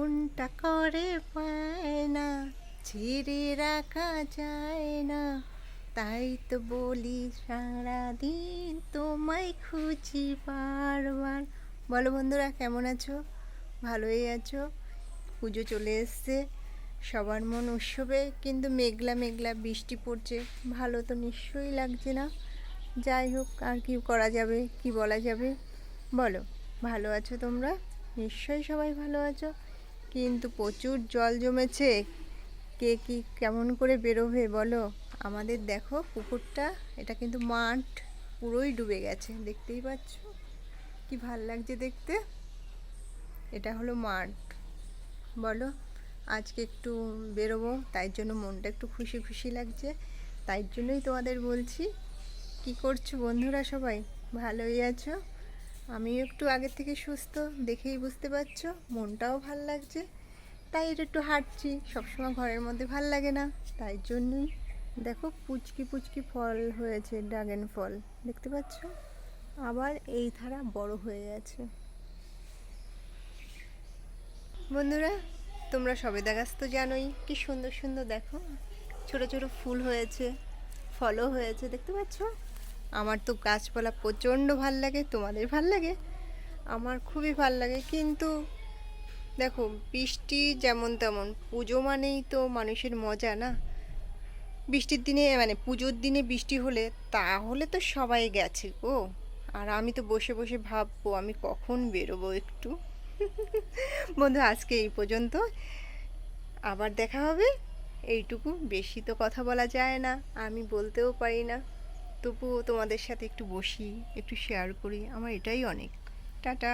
কোনটা করে পায় না, ছেড়ে রাখা যায় না। তাই তো বলি সারাদিন তোমায় খুঁজি বারবার। বলো বন্ধুরা, কেমন আছো? ভালোই আছো? পুজো চলে এসছে, সবার মন উৎসবে, কিন্তু মেঘলা মেঘলা বৃষ্টি পড়ছে। ভালো তো নিশ্চয়ই লাগছে না। যাই হোক, আর কি করা যাবে, কি বলা যাবে? বলো, ভালো আছো তোমরা? নিশ্চয়ই সবাই ভালো আছো। কিন্তু প্রচুর জল জমেছে। কে কি কেমন করে বেরোবে বলো? আমাদের দেখো পুকুরটা, এটা কিন্তু মাঠ, পুরোই ডুবে গেছে, দেখতেই পাচ্ছ? কি ভালো লাগছে দেখতে? এটা হলো মাঠ। বলো, আজকে একটু বেরোবো, তাই জন্য মনটা একটু খুশি খুশি লাগছে। তাই জন্যই তোমাদের বলছি, কি করছ বন্ধুরা সবাই? ভালোই আছো? আমিও একটু আগের থেকে সুস্থ, দেখেই বুঝতে পারছ, মনটাও ভালো লাগছে। তাই এটা একটু হাঁটছি, সবসময় ঘরের মধ্যে ভালো লাগে না। তাই জন্যই দেখো পুচকি পুচকি ফল হয়েছে, ড্রাগন ফল, দেখতে পাচ্ছ? আবার এই ধারা বড় হয়ে গেছে। বন্ধুরা, তোমরা সবেদা গাছ তো জানোই, কি সুন্দর সুন্দর দেখো। ছোট ছোট ফুল হয়েছে, ফলও হয়েছে, দেখতে পাচ্ছ? আমার তো গাছপালা প্রচণ্ড ভালো লাগে, তোমাদের ভালো লাগে? আমার খুবই ভালো লাগে, কিন্তু দেখো, বৃষ্টি যেমন তেমন, পুজো মানেই তো মানুষের মজা না? বৃষ্টির দিনে মানে পুজোর দিনে বৃষ্টি হলে তাহলে তো সবাই গেছে গো। আর আমি তো বসে বসে ভাববো, আমি কখন বেরোবো একটু? বন্ধু, আজকে এই পর্যন্ত। আবার দেখা হবে। এইটুকু, বেশি তো কথা বলা যায় না, আমি বলতেও পারি না। তবুও তোমাদের সাথে একটু বসি একটু শেয়ার করি আমার এটাই অনেক। টাটা।